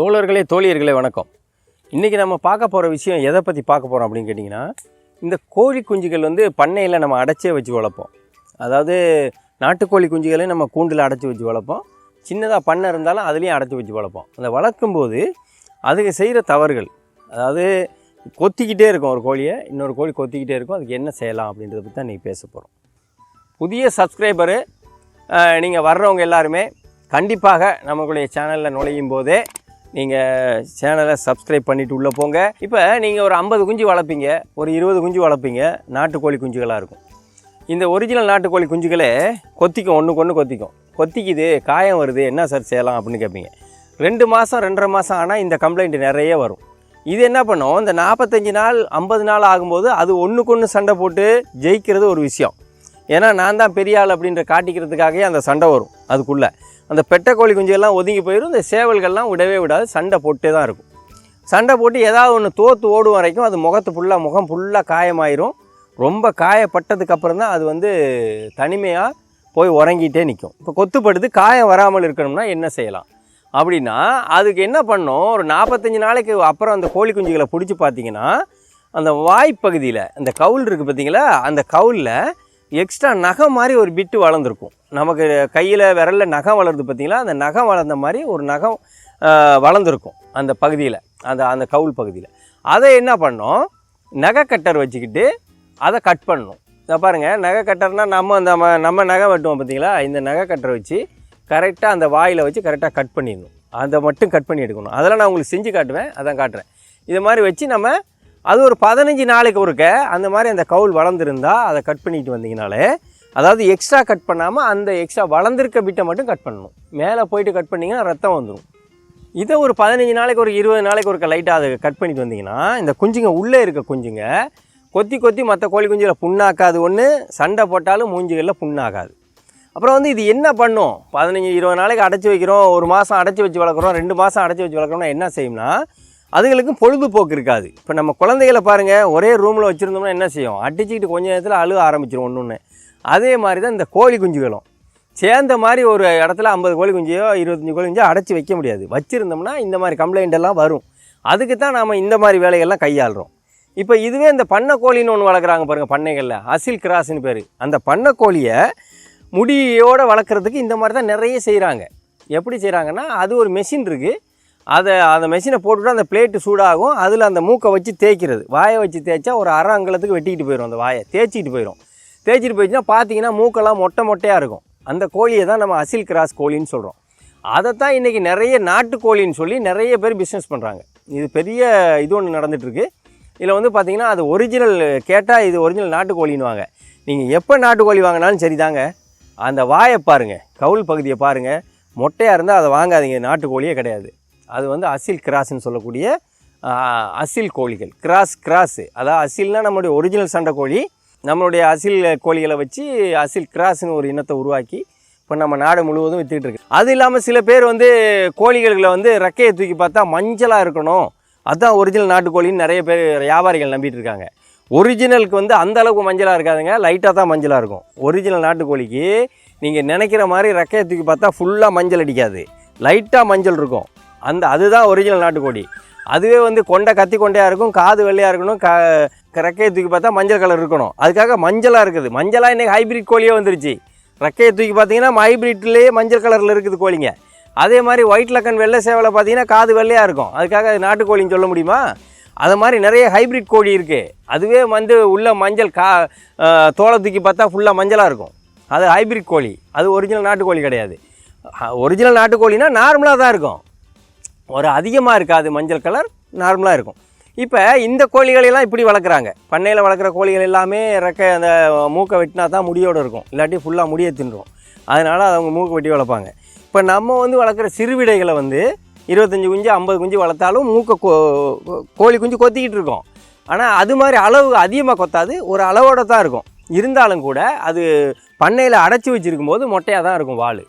தோழர்களே தோழியர்களே வணக்கம். இன்றைக்கி நம்ம பார்க்க போகிற விஷயம் எதை பற்றி பார்க்க போகிறோம் அப்படின்னு கேட்டிங்கன்னா இந்த கோழி குஞ்சுகள் வந்து பண்ணையில் நம்ம அடைச்சே வச்சு வளர்ப்போம். அதாவது நாட்டுக்கோழி குஞ்சுகளையும் நம்ம கூண்டில் அடைச்சி வச்சு வளர்ப்போம். சின்னதாக பண்ணை இருந்தாலும் அதுலேயும் அடைச்சி வச்சு வளர்ப்போம். அந்த வளர்க்கும்போது அதுக்கு செய்கிற தவறுகள் அதாவது கொத்திக்கிட்டே இருக்கும் ஒரு கோழியை இன்னொரு கோழி கொத்திக்கிட்டே இருக்கும். அதுக்கு என்ன செய்யலாம் அப்படின்றத பற்றி தான் இன்றைக்கி பேச போகிறோம் புதிய சப்ஸ்கிரைபரு நீங்கள் வர்றவங்க எல்லாருமே கண்டிப்பாக நம்மளுடைய சேனலில் நுழையும் போதே நீங்கள் சேனலை சப்ஸ்கிரைப் பண்ணிவிட்டு உள்ளே போங்க. இப்போ நீங்கள் ஒரு ஐம்பது குஞ்சு வளர்ப்பீங்க. ஒரு இருபது குஞ்சு வளர்ப்பீங்க. நாட்டுக்கோழி குஞ்சுகளாக இருக்கும். இந்த ஒரிஜினல் நாட்டுக்கோழி குஞ்சுகளே கொத்திக்கும் ஒன்றுக்கு ஒன்று கொத்திக்கும். கொத்திக்குது காயம் வருது என்ன சார் செய்யலாம் அப்படின்னு கேட்பீங்க ரெண்டு மாதம் ரெண்டரை மாதம் ஆனால் இந்த கம்ப்ளைண்ட் நிறைய வரும். இது என்ன பண்ணும்? இந்த நாற்பத்தஞ்சு நாள் ஐம்பது நாள் ஆகும்போது அது ஒன்றுக்கு ஒன்று சண்டை போட்டு ஜெயிக்கிறது ஒரு விஷயம். ஏன்னா நான் தான் பெரிய ஆள் அப்படின்ற காட்டிக்கிறதுக்காகவே அந்த சண்டை வரும் அதுக்குள்ளே. அந்த பெட்டை கோழி குஞ்சுகள்லாம் ஒதுங்கி போயிடும் இந்த சேவல்கள்லாம் விடவே விடாது சண்டை போட்டே தான் இருக்கும். சண்டை போட்டு ஏதாவது ஒன்று தோற்று ஓடும் வரைக்கும் அது முகத்து ஃபுல்லாக முகம் ஃபுல்லாக காயமாயிரும். ரொம்ப காயப்பட்டதுக்கப்புறம் தான் அது வந்து தனிமையாக போய் உறங்கிட்டே நிற்கும் இப்போ கொத்துப்படுது காயம் வராமல் இருக்கணும்னா என்ன செய்யலாம்? அப்படின்னா அதுக்கு என்ன பண்ணோம்? ஒரு நாற்பத்தஞ்சு நாளைக்கு அப்புறம் அந்த கோழி குஞ்சுகளை பிடிச்சி பார்த்தீங்கன்னா அந்த வாய்ப்பகுதியில் அந்த கவுல் இருக்குது பார்த்தீங்களா? அந்த கவுலில் எக்ஸ்ட்ரா நகம் மாதிரி ஒரு பிட்டு வளர்ந்துருக்கும். நமக்கு கையில் விரலில் நகம் வளருது பார்த்திங்களா? அந்த நகம் வளர்ந்த மாதிரி ஒரு நகம் வளர்ந்துருக்கும் அந்த பகுதியில் அந்த அந்த கவுல் பகுதியில். அதை என்ன பண்ணோம்? நகை கட்டர் வச்சுக்கிட்டு அதை கட் பண்ணணும் இதை பாருங்கள் நகை கட்டர்னால் நம்ம அந்த நம்ம நகை வெட்டுவோம் பார்த்தீங்களா? இந்த நகை கட்டரை வச்சு கரெக்டாக அந்த வாயில் வச்சு கரெக்டாக கட் பண்ணிடணும். அதை மட்டும் கட் பண்ணி எடுக்கணும். அதெல்லாம் நான் உங்களுக்கு செஞ்சு காட்டுவேன் அதான் காட்டுறேன். இது மாதிரி வச்சு நம்ம அது ஒரு பதினஞ்சு நாளைக்கு ஒருக்க அந்த மாதிரி அந்த கவுல் வளர்ந்துருந்தா அதை கட் பண்ணிட்டு வந்தீங்கனாலே அதாவது எக்ஸ்ட்ரா கட் பண்ணாமல் அந்த எக்ஸ்ட்ரா வளர்ந்துருக்க பிட்டை மட்டும் கட் பண்ணணும். மேலே போயிட்டு கட் பண்ணிங்கன்னா ரத்தம் வந்துடும் இதை ஒரு பதினஞ்சு நாளைக்கு ஒரு இருபது நாளைக்கு ஒருக்க லைட்டாக அதை கட் பண்ணிட்டு வந்தீங்கன்னா இந்த குஞ்சுங்க உள்ளே இருக்க குஞ்சுங்க கொத்தி கொத்தி மற்ற கோழி குஞ்சுகளை புண்ணாக்காது ஒன்று சண்டை போட்டாலும் மூஞ்சிகளில் புண்ணாகாது. அப்புறம் வந்து இது என்ன பண்ணும்? பதினஞ்சு இருபது நாளைக்கு அடைச்சி வைக்கிறோம் ஒரு மாதம் அடைச்சி வச்சு வளர்க்குறோம் ரெண்டு மாதம் அடைச்சி வச்சு வளர்க்குறோம்னா என்ன செய்யும்னா அதுகளுக்கும் பொழுதுபோக்கு இருக்காது. இப்போ நம்ம குழந்தைகளை பாருங்கள் ஒரே ரூமில் வச்சுருந்தோம்னா என்ன செய்யும்? அடிச்சுக்கிட்டு கொஞ்ச நேரத்தில் அழுக ஆரம்பிச்சிடும் ஒன்று ஒன்று அதே மாதிரி தான் இந்த கோழி குஞ்சுகளும். சேர்ந்த மாதிரி ஒரு இடத்துல ஐம்பது கோழி குஞ்சையோ இருபத்தஞ்சி கோழி குஞ்சோ அடைச்சி வைக்க முடியாது. வச்சுருந்தோம்னா இந்த மாதிரி கம்ப்ளைண்ட் எல்லாம் வரும். அதுக்கு தான் நாம் இந்த மாதிரி வேலைகள்லாம் கையாளுறோம். இப்போ இதுவே இந்த பண்ணைக்கோழின்னு ஒன்று வளர்க்குறாங்க பாருங்கள் பண்ணைகளில். அசில் கிராஸ்னு பேர். அந்த பண்ணைக்கோழியை முடியோடு வளர்க்குறதுக்கு இந்த மாதிரி தான் நிறைய செய்கிறாங்க எப்படி செய்கிறாங்கன்னா அது ஒரு மெஷின் இருக்குது அதை அந்த மெஷினை போட்டுவிட்டு அந்த பிளேட்டு சூடாகும். அதில் அந்த மூக்கை வச்சு தேய்க்கிறது. வாயை வச்சு தேய்ச்சா ஒரு அரை அங்கலத்துக்கு வெட்டிக்கிட்டு போயிடும் அந்த வாயை. தேய்ச்சிக்கிட்டு போயிடும் தேய்ச்சிட்டு போயிடுச்சுன்னா பார்த்தீங்கன்னா மூக்கெல்லாம் மொட்டை மொட்டையாக இருக்கும். அந்த கோழியை தான் நம்ம அசில் கிராஸ் கோழின்னு சொல்கிறோம் அதை தான் இன்றைக்கி நிறைய நாட்டுக்கோழின்னு சொல்லி நிறைய பேர் பிஸ்னஸ் பண்ணுறாங்க இது பெரிய இது ஒன்று நடந்துகிட்ருக்கு இதில் வந்து பார்த்திங்கன்னா அது ஒரிஜினல் கேட்டால் இது ஒரிஜினல் நாட்டுக்கோழின்னு வாங்க நீங்கள் எப்போ நாட்டுக்கோழி வாங்கினாலும் சரி தாங்க அந்த வாயை பாருங்கள் கவுல் பகுதியை பாருங்கள் மொட்டையாக இருந்தால் அதை வாங்காதீங்க. நாட்டுக்கோழியே கிடையாது. அது வந்து அசில் கிராஸ்ன்னு சொல்லக்கூடிய அசில் கோழிகள். Cross cross. அதாவது அசில்னால் நம்மளுடைய ஒரிஜினல் சண்டை கோழி. நம்மளுடைய அசில் கோழிகளை வச்சு அசில் கிராஸ்னு ஒரு இனத்தை உருவாக்கி இப்போ நம்ம நாடு முழுவதும் விற்றுக்கிட்டு இருக்கு. அது இல்லாமல் சில பேர் வந்து கோழிகளை வந்து ரெக்கையை தூக்கி பார்த்தா மஞ்சளாக இருக்கணும். அதுதான் ஒரிஜினல் நாட்டுக்கோழின்னு நிறைய பேர் வியாபாரிகள் நம்பிட்டு இருக்காங்க. ஒரிஜினலுக்கு வந்து அந்த அளவுக்கு மஞ்சளாக இருக்காதுங்க. லைட்டாக தான் மஞ்சளாக இருக்கும். ஒரிஜினல் நாட்டுக்கோழிக்கு நீங்கள் நினைக்கிற மாதிரி ரெக்கையை தூக்கி பார்த்தா ஃபுல்லாக மஞ்சள் அடிக்காது. லைட்டாக மஞ்சள் இருக்கும். அந்த அதுதான் ஒரிஜினல் நாட்டுக்கோழி. அதுவே வந்து கொண்டை கத்தி கொண்டையாக இருக்கும் காது வெள்ளையாக இருக்கணும் க ரெக்கையை தூக்கி பார்த்தா மஞ்சள் கலர் இருக்கணும். அதுக்காக மஞ்சளாக இருக்குது. மஞ்சளாக இன்றைக்கி ஹைபிரிட் கோழியே வந்துருச்சு. ரெக்கையை தூக்கி பார்த்தீங்கன்னா ஹைபிரிட்லேயே மஞ்சள் கலரில் இருக்குது கோழிங்க. அதே மாதிரி ஒயிட் லக்கன் வெள்ளை சேவலை பார்த்தீங்கன்னா காது வெள்ளையாக இருக்கும். அதுக்காக அது நாட்டுக்கோழின்னு சொல்ல முடியுமா? அது மாதிரி நிறைய ஹைபிரிட் கோழி இருக்குது அதுவே வந்து உள்ள மஞ்சள் கா தோலை தூக்கி பார்த்தா ஃபுல்லாக மஞ்சளாக இருக்கும். அது ஹைபிரிட் கோழி. அது ஒரிஜினல் நாட்டுக்கோழி கிடையாது. ஒரிஜினல் நாட்டுக்கோழினா நார்மலாக தான் இருக்கும். ஒரு அதிகமாக இருக்காது மஞ்சள் கலர் நார்மலாக இருக்கும். இப்போ இந்த கோழிகளெல்லாம் இப்படி வளர்க்குறாங்க. பண்ணையில் வளர்க்குற கோழிகள் எல்லாமே ரெக்க அந்த மூக்கை வெட்டினா தான் முடியோடு இருக்கும். இல்லாட்டி ஃபுல்லாக முடியை தின்றும். அதனால் அவங்க மூக்கை வெட்டி வளர்ப்பாங்க. இப்போ நம்ம வந்து வளர்க்குற சிறுவிடைகளை வந்து இருபத்தஞ்சி குஞ்சு ஐம்பது குஞ்சு வளர்த்தாலும் மூக்கை கோ கோழி குஞ்சு கொத்திக்கிட்டு இருக்கோம். ஆனால் அது மாதிரி அளவு அதிகமாக கொத்தாது ஒரு அளவோட தான் இருக்கும். இருந்தாலும் கூட அது பண்ணையில் அடைச்சி வச்சுருக்கும் போது மொட்டையாக தான் இருக்கும் வாள்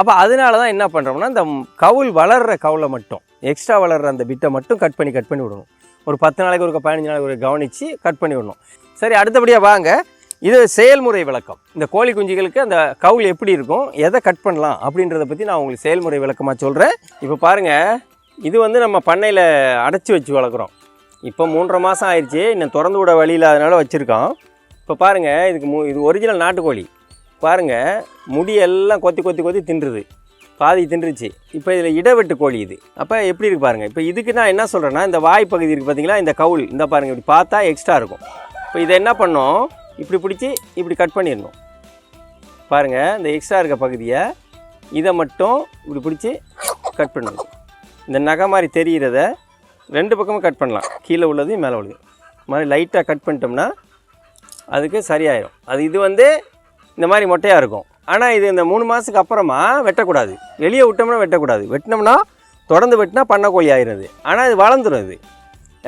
அப்போ அதனால தான் என்ன பண்ணுறோம்னா இந்த கவுல் வளர்கிற கவுளை மட்டும் எக்ஸ்ட்ரா வளர்கிற அந்த பிட்டை மட்டும் கட் பண்ணி கட் பண்ணி விடணும். ஒரு பத்து நாளைக்கு ஒரு பதினஞ்சு நாளைக்கு ஒரு கவனித்து கட் பண்ணி விடணும். சரி அடுத்தபடியாக வாங்க. இது செயல்முறை விளக்கம். இந்த கோழி குஞ்சுகளுக்கு அந்த கவுல் எப்படி இருக்கும் எதை கட் பண்ணலாம் அப்படின்றத பற்றி நான் உங்களுக்கு செயல்முறை விளக்கமாக சொல்கிறேன் இப்போ பாருங்கள் இது வந்து நம்ம பண்ணையில் அடைச்சி வச்சு வளர்க்குறோம். இப்போ மூன்றரை மாதம் ஆயிடுச்சு இன்னும் திறந்து விட வழி இல்லாதனால வச்சுருக்கோம். இப்போ பாருங்கள் இதுக்கு மு இது ஒரிஜினல் நாட்டுக்கோழி. பாருங்கள் முடியெல்லாம் கொத்தி கொத்தி கொத்தி தின்றுது. பாதி தின்றுச்சு. இப்போ இதில் இடவெட்டு கோழி இது. அப்போ எப்படி இருக்கு பாருங்கள் இப்போ இதுக்கு நான் என்ன சொல்கிறேன்னா இந்த வாய் பகுதி இருக்குது பார்த்தீங்களா இந்த கவுல் இந்த பாருங்கள் இப்படி பார்த்தா எக்ஸ்ட்ரா இருக்கும். இப்போ இதை என்ன பண்ணோம்? இப்படி பிடிச்சி இப்படி கட் பண்ணிடணும். பாருங்கள் இந்த எக்ஸ்ட்ரா இருக்க பகுதியை இதை மட்டும் இப்படி பிடிச்சி கட் பண்ணணும். இந்த நகை மாதிரி தெரிகிறத ரெண்டு பக்கமும் கட் பண்ணலாம். கீழே உள்ளதையும் மேலே உள்ளது மாதிரி லைட்டாக கட் பண்ணிட்டோம்னா அதுக்கு சரியாயிடும் அது இது வந்து இந்த மாதிரி மொட்டையாக இருக்கும். ஆனால் இது இந்த மூணு மாதத்துக்கு அப்புறமா வெட்டக்கூடாது. வெளியே விட்டோம்னா வெட்டக்கூடாது. வெட்டினோம்னா தொடர்ந்து வெட்டினா பண்ணக்கோழி ஆயிடுது ஆனால் இது வளர்ந்துடும் இது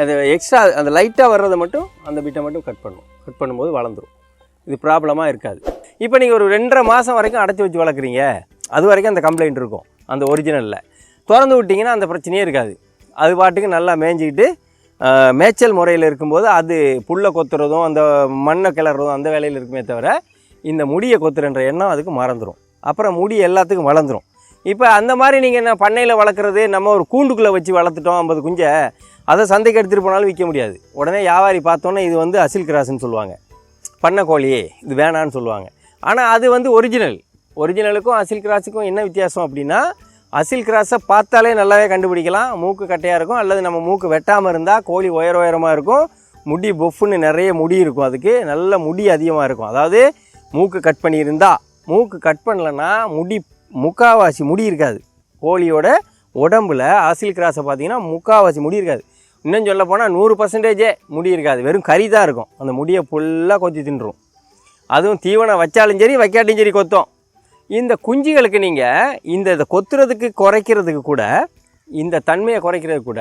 அது. எக்ஸ்ட்ரா அந்த லைட்டாக வர்றதை மட்டும் அந்த பிட்டை மட்டும் கட் பண்ணும். கட் பண்ணும்போது வளர்ந்துடும் இது ப்ராப்ளமாக இருக்காது. இப்போ நீங்கள் ஒரு ரெண்டரை மாதம் வரைக்கும் அடைச்சி வச்சு வளர்க்குறீங்க. அது வரைக்கும் அந்த கம்ப்ளைண்ட் இருக்கும். அந்த ஒரிஜினலில் திறந்து விட்டிங்கன்னா அந்த பிரச்சனையே இருக்காது. அது பாட்டுக்கு நல்லா மேய்ஞ்சிக்கிட்டு மேய்ச்சல் முறையில் இருக்கும்போது அது புல்லை கொத்துறதும் அந்த மண்ணை கிளறதும் அந்த வேலையில் இருக்குமே தவிர இந்த முடியை கொத்துறன்ற எண்ணம் அதுக்கு மறந்துடும் அப்புறம் முடி எல்லாத்துக்கும் வளர்ந்துரும். இப்போ அந்த மாதிரி நீங்கள் என்ன பண்ணையில் வளர்க்குறது நம்ம ஒரு கூண்டுக்குள்ளே வச்சு வளர்த்துட்டோம் ஐம்பது குஞ்சை அதை சந்தைக்கு எடுத்துகிட்டு போனாலும் விற்க முடியாது. உடனே வியாபாரி பார்த்தோன்னே இது வந்து அசில் கிராஸ்ன்னு சொல்லுவாங்க. பண்ணை கோழி இது வேணான்னு சொல்லுவாங்க. ஆனால் அது வந்து ஒரிஜினல் ஒரிஜினலுக்கும் அசில் கிராஸுக்கும் என்ன வித்தியாசம் அப்படின்னா அசில் கிராஸை பார்த்தாலே நல்லாவே கண்டுபிடிக்கலாம். மூக்கு கட்டையாக இருக்கும் அல்லது நம்ம மூக்கு வெட்டாமல் இருந்தால் கோழி உயர உயரமாக இருக்கும். முடி பொஃப்னு நிறைய முடி இருக்கும் அதுக்கு. நல்ல முடி அதிகமாக இருக்கும். அதாவது மூக்கு கட் பண்ணியிருந்தா மூக்கு கட் பண்ணலன்னா முடி முக்காவாசி முடி இருக்காது. கோழியோட உடம்புல அசில் கிராஸை பார்த்தீங்கன்னா முக்காவாசி முடி இருக்காது. இன்னும் சொல்ல போனால் நூறு பர்சன்டேஜே முடி இருக்காது. வெறும் கறி தான் இருக்கும். அந்த முடியை ஃபுல்லாக கொத்தி தின்றும் அதுவும் தீவனம் வச்சாலும் சரி வைக்காட்டியும் சரி கொத்தும். இந்த குஞ்சுகளுக்கு நீங்கள் இந்த இதை கொத்துறதுக்கு குறைக்கிறதுக்கு கூட இந்த தன்மையை குறைக்கிறது கூட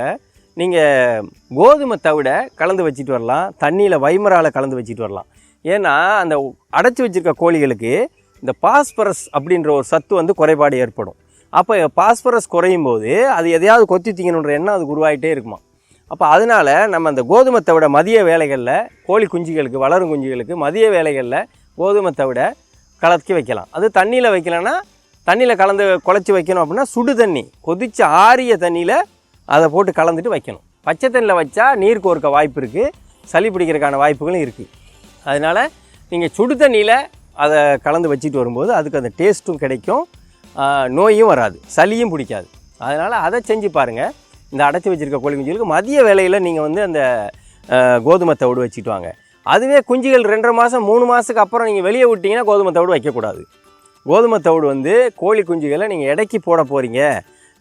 நீங்கள் கோதுமை தவிட கலந்து வச்சுட்டு வரலாம். தண்ணியில் வைமரால் கலந்து வச்சுட்டு வரலாம். ஏன்னா அந்த அடைச்சி வச்சிருக்க கோழிகளுக்கு இந்த பாஸ்பரஸ் அப்படின்ற ஒரு சத்து வந்து குறைபாடு ஏற்படும். அப்போ பாஸ்பரஸ் குறையும் போது அது எதையாவது கொத்தி திங்கணுன்ற எண்ணம் அதுக்கு உருவாகிட்டே இருக்குமா அப்போ அதனால் நம்ம அந்த கோதுமை தவிட மதிய வேலைகளில் கோழி குஞ்சுகளுக்கு வளரும் குஞ்சுகளுக்கு மதிய வேலைகளில் கோதுமை தவிட கலக்கி வைக்கலாம். அது தண்ணியில் வைக்கலன்னா தண்ணியில் கலந்து குழச்சி வைக்கணும் அப்படின்னா சுடு தண்ணி கொதிச்ச ஆறிய தண்ணியில் அதை போட்டு கலந்துட்டு வைக்கணும். பச்சை தண்ணியில் வச்சா நீர் கோர்க்க வாய்ப்பு இருக்குது சளி பிடிக்கிறதுக்கான வாய்ப்புகளும் இருக்குது அதனால் நீங்கள் சுடு தண்ணியில் அதை கலந்து வச்சுட்டு வரும்போது அதுக்கு அந்த டேஸ்ட்டும் கிடைக்கும். நோயும் வராது. சளியும் பிடிக்காது. அதனால் அதை செஞ்சு பாருங்கள் இந்த அடைச்சி வச்சுருக்க கோழி குஞ்சுகளுக்கு மதிய வேலையில் நீங்கள் வந்து அந்த கோதுமை தவிடு வச்சுட்டு வாங்க. அதுவே குஞ்சுகள் ரெண்டரை மாதம் மூணு மாதத்துக்கு அப்புறம் நீங்கள் வெளியே விட்டிங்கன்னா கோதுமை தவிடு வைக்கக்கூடாது கோதுமை தவிடு வந்து கோழி குஞ்சுகளை நீங்கள் இடைக்கி போட போகிறீங்க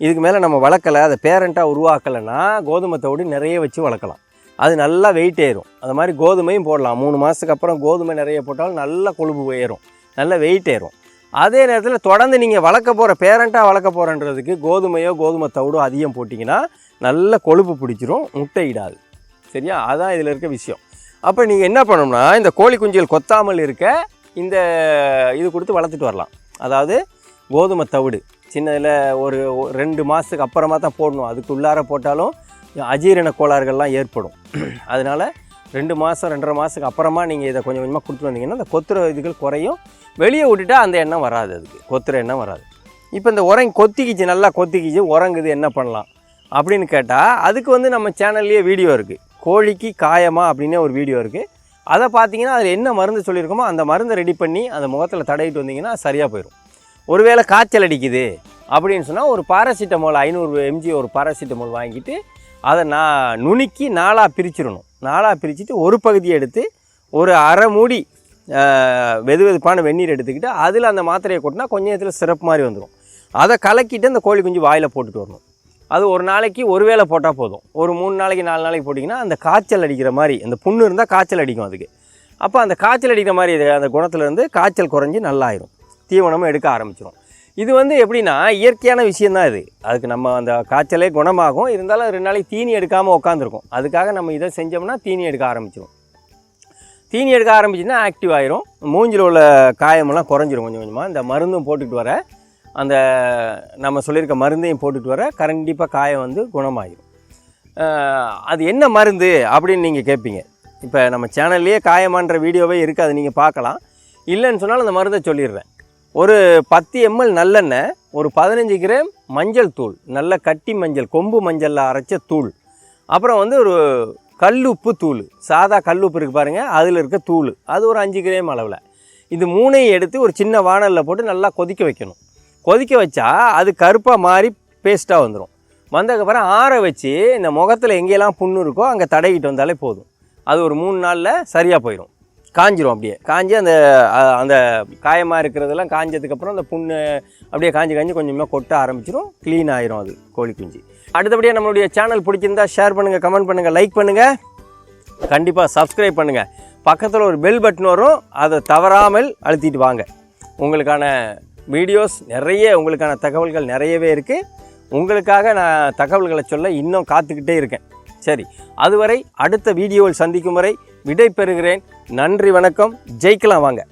இதுக்கு மேலே நம்ம வளர்க்கலை அதை பேரண்ட்டாக உருவாக்கலைன்னா கோதுமை தவிடு நிறைய வச்சு வளர்க்கலாம். அது நல்லா வெயிட் ஏறும். அது மாதிரி கோதுமையும் போடலாம். மூணு மாதத்துக்கு அப்புறம் கோதுமை நிறைய போட்டாலும் நல்லா கொழுப்பு ஏறும். நல்லா வெயிட் ஏறும். அதே நேரத்தில் தொடர்ந்து நீங்கள் வளர்க்க போகிற பேரண்ட்டாக வளர்க்க போகிறன்றதுக்கு கோதுமையோ கோதுமை தவிடோ அதிகம் போட்டிங்கன்னா நல்ல கொழுப்பு பிடிச்சிரும் முட்டையிடாது சரியா? அதான் இதில் இருக்க விஷயம். அப்போ நீங்கள் என்ன பண்ணணும்னா இந்த கோழி குஞ்சுகள் கொத்தாமல் இருக்க இந்த இது கொடுத்து வளர்த்துட்டு வரலாம். அதாவது கோதுமை தவிடு. சின்னதில் ஒரு ஒரு ரெண்டு மாதத்துக்கு அப்புறமா தான் போடணும். அதுக்குள்ளார போட்டாலும் அஜீரண கோளாறுகள்லாம் ஏற்படும். அதனால் ரெண்டு மாதம் ரெண்டரை மாதத்துக்கு அப்புறமா நீங்கள் இதை கொஞ்சம் கொஞ்சமாக கொடுத்து வந்தீங்கன்னா அந்த கொத்துற இதுகள் குறையும். வெளியே விட்டுட்டா அந்த எண்ணம் வராது அதுக்கு. கொத்துற எண்ணம் வராது. இப்போ இந்த உரங்க கொத்திக்கிச்சு நல்லா கொத்திக்கிச்சு உறங்குது என்ன பண்ணலாம்? அப்படின்னு கேட்டால் அதுக்கு வந்து நம்ம சேனல்லையே வீடியோ இருக்குது கோழிக்கு காயமா அப்படின்னே ஒரு வீடியோ இருக்குது அதை பார்த்தீங்கன்னா அதில் என்ன மருந்து சொல்லியிருக்கோமோ அந்த மருந்தை ரெடி பண்ணி அந்த முகத்தில் தடவிட்டு வந்தீங்கன்னா சரியாக போயிடும் ஒருவேளை காய்ச்சல் அடிக்குது அப்படின்னு சொன்னால் ஒரு பாராசிட்டமால் ஐநூறு எம்ஜி ஒரு பாராசிட்டமால் வாங்கிட்டு அதை நான் நுணுக்கி நாளாக பிரிச்சிடணும். நாளாக பிரிச்சுட்டு ஒரு பகுதியை எடுத்து ஒரு அரை மூடி வெது வெதுப்பான வெந்நீர் எடுத்துக்கிட்டு அதில் அந்த மாத்திரையை கொட்டினா கொஞ்ச நேரத்தில் சிறப்பு மாதிரி வந்துடும் அதை கலக்கிட்டு அந்த கோழி குஞ்சு வாயில் போட்டுட்டு வரணும். அது ஒரு நாளைக்கு ஒரு வேளை போட்டால் போதும். ஒரு மூணு நாளைக்கு நாலு நாளைக்கு போட்டிங்கன்னா அந்த காய்ச்சல் அடிக்கிற மாதிரி அந்த புண்ணு இருந்தால் காய்ச்சல் அடிக்கும் அதுக்கு. அப்போ அந்த காய்ச்சல் அடிக்கிற மாதிரி அந்த குணத்துலேருந்து காய்ச்சல் குறைஞ்சி நல்லாயிரும். தீவனமும் எடுக்க ஆரம்பிச்சிடும் இது வந்து எப்படின்னா இயற்கையான விஷயந்தான் இது. அதுக்கு நம்ம அந்த காய்ச்சலே குணமாகும். இருந்தாலும் ரெண்டு நாளைக்கு தீனி எடுக்காமல் உட்காந்துருக்கும் அதுக்காக நம்ம இதை செஞ்சோம்னா தீனி எடுக்க ஆரம்பிச்சிடும் தீனி எடுக்க ஆரம்பிச்சுன்னா ஆக்டிவ் ஆயிரும். மூஞ்சில் உள்ள காயமெல்லாம் குறைஞ்சிரும் கொஞ்சம் கொஞ்சமாக இந்த மருந்தும் போட்டுக்கிட்டு வர அந்த நம்ம சொல்லியிருக்க மருந்தையும் போட்டுட்டு வர கண்டிப்பாக காயம் வந்து குணமாயிடும் அது என்ன மருந்து அப்படின்னு நீங்கள் கேட்பீங்க இப்போ நம்ம சேனல்லையே காயமான்ற வீடியோவே இருக்குது. அதை நீங்கள் பார்க்கலாம். இல்லைன்னு சொன்னாலும் அந்த மருந்தை சொல்லிடுறேன். ஒரு பத்து எம்எல் நல்லெண்ணெய் ஒரு பதினஞ்சு கிராம் மஞ்சள் தூள் நல்ல கட்டி மஞ்சள் கொம்பு மஞ்சளில் அரைச்ச தூள். அப்புறம் வந்து ஒரு கல்லுப்பு தூள் சாதா கல்லுப்பு இருக்குது பாருங்கள் அதில் இருக்க தூள் அது ஒரு அஞ்சு கிராம் அளவில். இது மூணையும் எடுத்து ஒரு சின்ன வானலில் போட்டு நல்லா கொதிக்க வைக்கணும். கொதிக்க வச்சா அது கருப்பாக மாறி பேஸ்ட்டாக வந்துடும் வந்ததுக்கப்புறம் ஆற வச்சு இந்த முகத்தில் எங்கெல்லாம் புண்ணு இருக்கோ அங்கே தடவிட்டு வந்தாலே போதும். அது ஒரு மூணு நாளில் சரியாக போயிடும் காஞ்சிரும் அப்படியே. காஞ்சி அந்த அந்த காயமாக இருக்கிறதெல்லாம் காஞ்சதுக்கப்புறம் அந்த புண்ணு அப்படியே காஞ்சி காஞ்சி கொஞ்சமாக கொட்ட ஆரம்பிச்சிடும் க்ளீன் ஆயிரும் அது கோழி குஞ்சு. அடுத்தபடியாக நம்மளுடைய சேனல் பிடிச்சிருந்தா ஷேர் பண்ணுங்கள் கமெண்ட் பண்ணுங்கள் லைக் பண்ணுங்கள் கண்டிப்பாக சப்ஸ்கிரைப் பண்ணுங்கள் பக்கத்தில் ஒரு பெல் பட்டன் வரும். அதை தவறாமல் அழுத்திட்டு வாங்க. உங்களுக்கான வீடியோஸ் நிறைய உங்களுக்கான தகவல்கள் நிறையவே இருக்குது உங்களுக்காக நான் தகவல்களை சொல்ல இன்னும் காத்துக்கிட்டே இருக்கேன். சரி அதுவரை அடுத்த வீடியோவில் சந்திக்கும் வரை விடை பெறுகிறேன் நன்றி வணக்கம். ஜெயிக்கலாம் வாங்க.